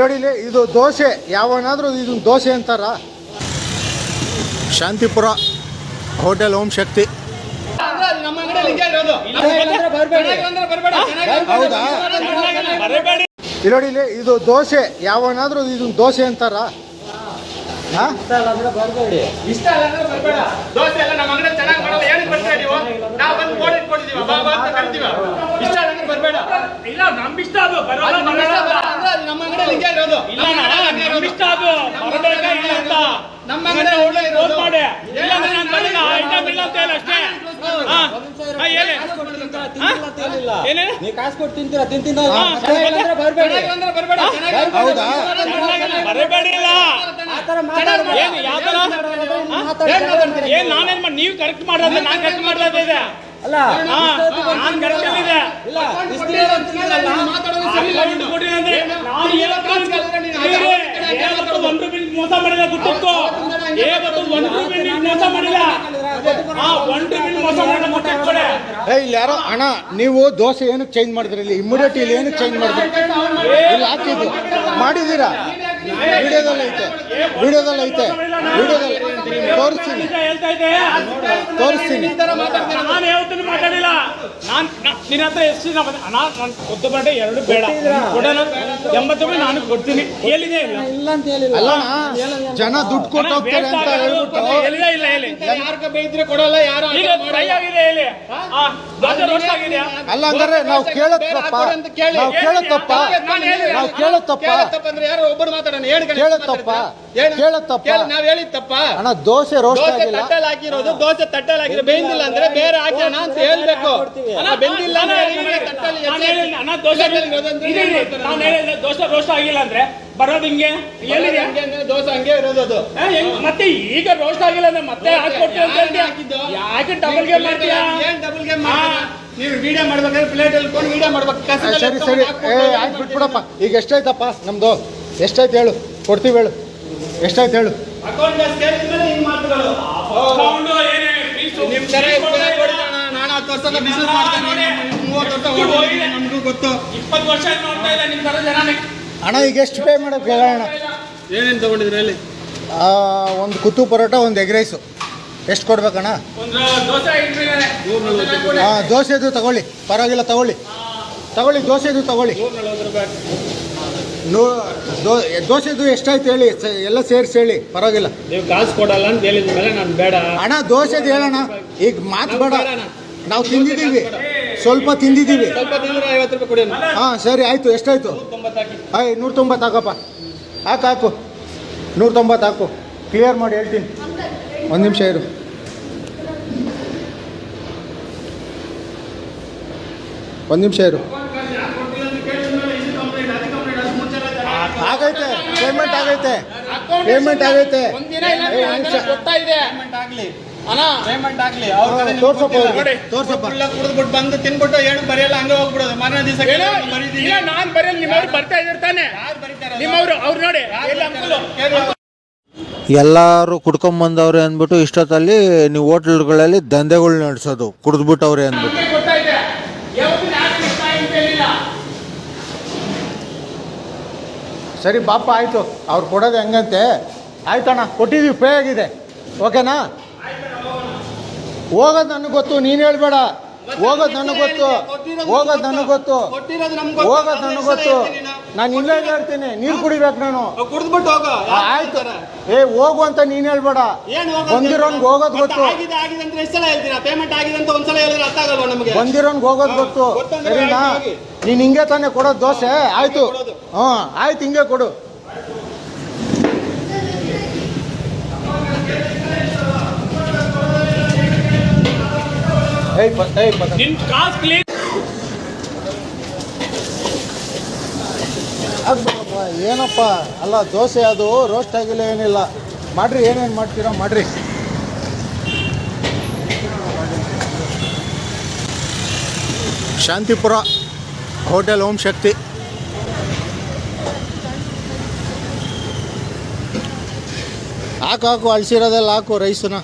ನೋಡಿ ಇಲ್ಲಿ ಇದು ದೋಸೆ, ಯಾವನಾದರೂ ಇದು ದೋಸೆ ಅಂತಾರ. ಶಾಂತಿಪುರ ಹೋಟೆಲ್ ಓಂ ಶಕ್ತಿ. ಹೌದಾ? ಇಲ್ಲಿ ಇದು ದೋಸೆ, ಯಾವನಾದರೂ ಇದು ದೋಸೆ ಅಂತಾರ. ಇಷ್ಟ ಇಲ್ಲ ಅಂದ್ರೆ ಬರ್ಬೇಡ ದೋಸೆ ಎಲ್ಲ ನಮ್ಮ ಅಂಗಡಿಯಲ್ಲಿ ಚೆನ್ನಾಗಿ ಮಾಡಲ್ಲ ಏನಕ್ಕೆ ಬರ್ತೀರಾ ನೀವು ನಾವು ಬಂದು ಬೋರ್ಡ್ ಇಟ್ಕೊಂಡಿದೀವಿ ಬಾ ಬಾ ಅಂತ ಕರಿತೀವಿ ಇಷ್ಟ ಇಲ್ಲ ಅಂದ್ರೆ ಬರ್ಬೇಡ ಇಲ್ಲ ನಮ್ ಇಷ್ಟ ಅದು ಬರೋಲ್ಲ ನಮ್ಮ ಅಂಗಡಿಯಲ್ಲಿ ಹಿಂಗೆ ಇರೋದು. ಇಲ್ಲ ನಮ್ಮ ಅಣ್ಣ, ಅಂಗಡಿಯಲ್ಲಿ ಹಿಂಗೆ ನಮ್ ಇರೋದು. ಇಷ್ಟ ಅದು. ಬರಬೇಕಾ ಇಲ್ಲ ಅಂತ. ನಮ್ಮ ಅಂಗಡಿ ಒಳ್ಳೆ ಇರೋದು. ಮಾಡಿ. ಇಲ್ಲ ನಾನು ನಾನು ಬರಲ್ಲ ಐಟಮ್ ಇಲ್ಲ ಅಂತ ಹೇಳಿ ಅಷ್ಟೇ ಹಾ ಹಾ, ಹೇಳಿ ಹಾ? ಏನೇನು? ನೀ ಕಾಸು ಕೊಟ್ಟು ತಿಂತೀರಾ ಇಲ್ಲ. ಏನು ನಾನೇನ್ ಮಾಡಿ ನೀವು ಕರೆಕ್ಟ್ ಮಾಡೋದು ನಾನು ಕರೆಕ್ಟ್ ಮಾಡೋದು ಇದೆ. ಅಲ್ಲ ನಾನು ಕರೆಕ್ಟ್ ಇದೆ ಇಲ್ಲ ಒಂದ್ ರೂಪಾಯಿ ಮೋಸ ಮಾಡಿಲ್ಲ. ಗೊತ್ತಿತ್ತು ಏವತ್ತು ಒಂದ್ ರೂಪಾಯಿ ಮೋಸ ಮಾಡಿಲ್ಲ. ಹಾ ಒಂದ್ ರೂಪಾಯಿ ಮೋಸ ಮಾಡಿಲ್ಲ. ಏ, ಇಲ್ಲಿ ಯಾರೋ, ಅಣ್ಣ, ನೀವು ದೋಸೆ ಏನಕ್ಕೆ ಚೇಂಜ್ ಮಾಡಿದ್ರಿ ಇಲ್ಲಿ? ಇಮಿಡಿಯೇಟ್ ಇಲ್ಲಿ ಏನಕ್ಕೆ ಚೇಂಜ್ ಮಾಡಿದ್ರಿ? ಇಲ್ಲಿ ಹಾಕಿದ್ದು. ಮಾಡಿದ್ದೀರಾ? ವಿಡಿಯೋದಲ್ಲಿ ಐತೆ. ವಿಡಿಯೋದಲ್ಲಿ ಐತೆ. ವಿಡಿಯೋದಲ್ಲಿ ತೋರಿಸ್ತೀನಿ. ತೋರಿಸ್ತೀನಿ. ನಾನು ಯಾವತ್ತೂ ಮಾತಾಡಿಲ್ಲ. ನಾನ್ ನಿನ್ನ ಹತ್ರ ಎಷ್ಟು? ನಾನು ಕೊದ್ದು ಬರಡೆ ಎರಡು ಬೇಡ. ಕೊಡೋಣ? ಎಂಬತ್ತು ರೂಪಾಯಿ ನಾನು ಕೊಡ್ತೀನಿ. ಎಲ್ಲಿದೆ ಇಲ್ಲ. ಇಲ್ಲ ಅಂತ ಹೇಳಿಲ್ಲ. ಅಲ್ಲ ಜನ ದುಡ್ಡು ಕೊಟ್ಟು ಹೋಗ್ತಾರೆ ಅಂತ ಹೇಳ್ಬಿಟ್ಟು ಎಲ್ಲಿದೆ ಇಲ್ಲ ಹೇಳಿ. ಯಾರ್ಗ ಬೇಯಿದ್ರೆ ಕೊಡಲ್ಲ ಯಾರು ಈಗ ಫ್ರೈ ಆಗಿದೆ ಹೇಳಿ. ಅಲ್ಲ ಹಂಗಾರೆ ನಾವು ಕೇಳತ್ತಪ್ಪ ನಾವು ಕೇಳತ್ತಪ್ಪ ನಾವು ಕೇಳೋದ್ ತಪ್ಪ? ತಪ್ಪ ಅಂದ್ರೆ ಯಾರು ಒಬ್ಬರು ಮಾತಾಡೋಣ ಹೇಳಿ ಗಣೇಶ್ ಕೇಳೋದ್ ತಪ್ಪ? ಮಾತಾಡ್ತಾರೆ. ಹೇಳು. ಕೇಳೋದ್ ನಾವ್ ಹೇಳಿದ್ ಅಣ್ಣ ದೋಸೆ ರೋಸ್ಟ್ ದೋಸೆ ಆಗಿಲ್ಲ. ತಟ್ಟೆಲ್ ಹಾಕಿರೋದು ದೋಸೆ ತಟ್ಟಲಾಗಿ ಹಾಕಿರೋ ಬೇಯಿಂದಿಲ್ಲ ಅಂದ್ರೆ ಬೇರೆ ಹಾಕೋಣ ಅಂತ ಹೇಳ್ಬೇಕು. ಅಣ್ಣ ಬೆಂದಿಲ್ಲ ತಟ್ಟೆಲ್ ದೋಸೆ ರೋಸ್ಟ್ ಆಗಿಲ್ಲ ಅಂದ್ರೆ ಬರೋದು ಹಿಂಗೆ? ದೋಸೆ ಹಂಗೆ ಇರೋದು ಅದು. ಮತ್ತೆ ಈಗ ರೋಸ್ಟ್ ಆಗಿಲ್ಲ ಅಂದ್ರೆ ಮತ್ತೆ ಹಾಕೊಟ್ಟು? ಯಾಕೆ ಡಬಲ್ ಗೇಮ್ ಮಾಡ್ತೀಯಾ? ಏನ್ ಡಬಲ್ ಗೇಮ್ ನೀವು ವಿಡಿಯೋ ಮಾಡ್ಬೇಕಾದ್ರೆ ಪ್ಲೇಟ್ ಅಲ್ಲಿ ವಿಡಿಯೋ ಮಾಡ್ಬೇಕು. ಸರಿ ಸರಿ. ಆಯ್ತು ಬಿಟ್ಬಿಡಪ್ಪ. ಈಗ ಎಷ್ಟಾಯ್ತಪ್ಪ ನಮ್ದು? ಎಷ್ಟಾಯ್ತು ಹೇಳು? ಕೊಡ್ತೀವಿ ಹೇಳು. ಎಷ್ಟಾಯ್ತು ಹೇಳು? ನಾನು ಹತ್ತು ವರ್ಷದ ಬಿಸಿನೆಸ್ ಮಾಡ್ತೀನಿ ಮೂವತ್ತು ವರ್ಷ ಹೋಗಿದೆ. ನಮಗೂ ಗೊತ್ತು. ಇಪ್ಪತ್ತು ವರ್ಷ ನೋಡ್ತಾ ಇಲ್ಲ ನಿಮ್ ತರ ಜನ ಅಣ್ಣ ಈಗ ಎಷ್ಟು ಪೇ ಮಾಡೋಕೆ ಹೇಳೋಣ? ಏನೇನು ತಗೊಂಡಿದ್ರಿ ಹೇಳಿ? ಒಂದು ಕುತ್ತು ಪರೋಟ ಒಂದು ಎಗ್ ರೈಸು ಎಷ್ಟು ಕೊಡ್ಬೇಕಣ್ಣ? ಒಂದು ದೋಸೆ ಇಟ್ಟಿದ್ದಾರೆ ಹಾಂ ದೋಸೆದು ತಗೊಳ್ಳಿ. ಪರವಾಗಿಲ್ಲ ತಗೊಳ್ಳಿ. ತಗೊಳ್ಳಿ ದೋಸೆದು ತಗೊಳ್ಳಿ. ನೂ ದೋ ದೋಸೆದು ಎಷ್ಟಾಯ್ತು ಹೇಳಿ ಸ- ಎಲ್ಲ ಸೇರಿಸಿ ಹೇಳಿ ಪರವಾಗಿಲ್ಲ. ನೀವು ಕಾಸು ಕೊಡಲ್ಲ ಅಂತ ಹೇಳಿದ ಮೇಲೆ ನಾನು ಬೇಡ. ಅಣ್ಣ ದೋಸೆದು ಹೇಳೋಣ ಈಗ ಮಾತು ಬೇಡ. ನಾವು ತಿಂದಿದ್ದೀವಿ. ಸ್ವಲ್ಪ ತಿಂದಿದ್ದೀವಿ. ಸ್ವಲ್ಪ ತಿಂದ್ರೆ ಐವತ್ತು ರೂಪಾಯಿ ಕೊಡಿ ಹಾಂ ಸರಿ ಆಯಿತು. ಎಷ್ಟಾಯ್ತು? ಆಯ್ ನೂರ ತೊಂಬತ್ತು ಹಾಕಪ್ಪ. ಹಾಕು ಹಾಕು. ನೂರ ತೊಂಬತ್ತು ಹಾಕು. ಕ್ಲಿಯರ್ ಮಾಡಿ ಹೇಳ್ತೀನಿ. ಒಂದು ನಿಮಿಷ ಇರು. ಒಂದು ನಿಮಿಷ ಇರು. ಆಗೈತೆ ಪೇಮೆಂಟ್ ಆಗೈತೆ ಪೇಮೆಂಟ್ ಆಗೈತೆ. ಪೇಮೆಂಟ್ ಆಗ್ಲಿ. ಅಣ್ಣ. ಪೇಮೆಂಟ್ ಆಗ್ಲಿ. ಅವ್ರ ಕಡೆ ತೋರ್ಸಪ್ಪ ಕುಡಿದ್ಬಿಟ್ಟು ಬಂದು ತಿನ್ಬಿಟ್ಟು ಏನು ಬರೆಯಲ್ಲ ಹಂಗೆ ಹೋಗ್ಬಿಡೋದು. ಮಾರನೇ ದಿವಸ ಏನೋ ಇಲ್ಲ ನಾನ್ ಬರೆಯಲ್ಲ ನಿಮ್ಮವ್ರು ಬರ್ತಾ ಇದಿರ್ತಾನೆ ಯಾರು ಬರೀತಾರೆ ನಿಮ್ಮವ್ರು ಅವ್ರು ನೋಡಿ. ಎಲ್ಲಿ ಅಂಕಲು. ಎಲ್ಲರೂ ಕುಡ್ಕೊಂಬಂದವ್ರೆ ಅಂದ್ಬಿಟ್ಟು ಇಷ್ಟೊತ್ತಲ್ಲಿ ನೀವು ಹೋಟ್ಲ್ಗಳಲ್ಲಿ ದಂಧೆಗಳು ನಡೆಸೋದು ಕುಡಿದ್ಬಿಟ್ಟವ್ರೆ ಅಂದ್ಬಿಟ್ಟು ನಮ್ಗೆ ಗೊತ್ತಾಯ್ತೆ ಯಾವತ್ತೂ ಯಾರು ಇಷ್ಟ ಅಂತ ಹೇಳಿಲ್ಲ ಸರಿ ಬಾಪ ಆಯಿತು. ಅವ್ರು ಕೊಡೋದು ಹೆಂಗಂತೆ? ಆಯ್ತಣ್ಣ ಕೊಟ್ಟಿದ್ದೀವಿ ಪೇ ಆಗಿದೆ. ಓಕೆನಾ? ಹೋಗೋದು ನನಗೆ ಗೊತ್ತು ನೀನು ಹೇಳ್ಬೇಡ. ಹೋಗೋದು ನನಗೆ ಗೊತ್ತು ಹೋಗೋದು ನನಗೆ ಗೊತ್ತು. ಹೋಗೋದು ನನಗೆ ಗೊತ್ತು. ನಾನು ಇಲ್ಲೇ ಹೇಳ್ತೀನಿ ನೀರು ಕುಡಿಬೇಕು ನಾನು. ಆಯ್ತು. ಏ ಹೋಗು ಅಂತ ನೀನು ಹೇಳ್ಬೇಡ. ಬಂದಿರೋನ್ಗೆ ಹೋಗೋದು ಗೊತ್ತು. ಬಂದಿರೋನ್ಗೆ ಹೋಗೋದು ಗೊತ್ತು. ಸರಿನಾ. ನೀನು ಹಿಂಗೆ ತಾನೇ ಕೊಡೋದು ದೋಸೆ? ಆಯ್ತು. ಹ್ಞೂ ಆಯ್ತು ಹಿಂಗೆ ಕೊಡು. ಏನಪ್ಪ? ಅಲ್ಲ ದೋಸೆ ಅದು ರೋಸ್ಟ್ ಆಗಿಲ್ಲ ಏನಿಲ್ಲ. ಮಾಡ್ರಿ ಏನೇನು ಮಾಡ್ತೀರಾ ಮಾಡ್ರಿ. ಶಾಂತಿಪುರ. ಹೋಟೆಲ್ ಓಂ ಶಕ್ತಿ. ಹಾಕು ಹಾಕು ಅಳಿಸಿರೋದೆಲ್ಲ ಹಾಕು ರೈಸನ್ನ.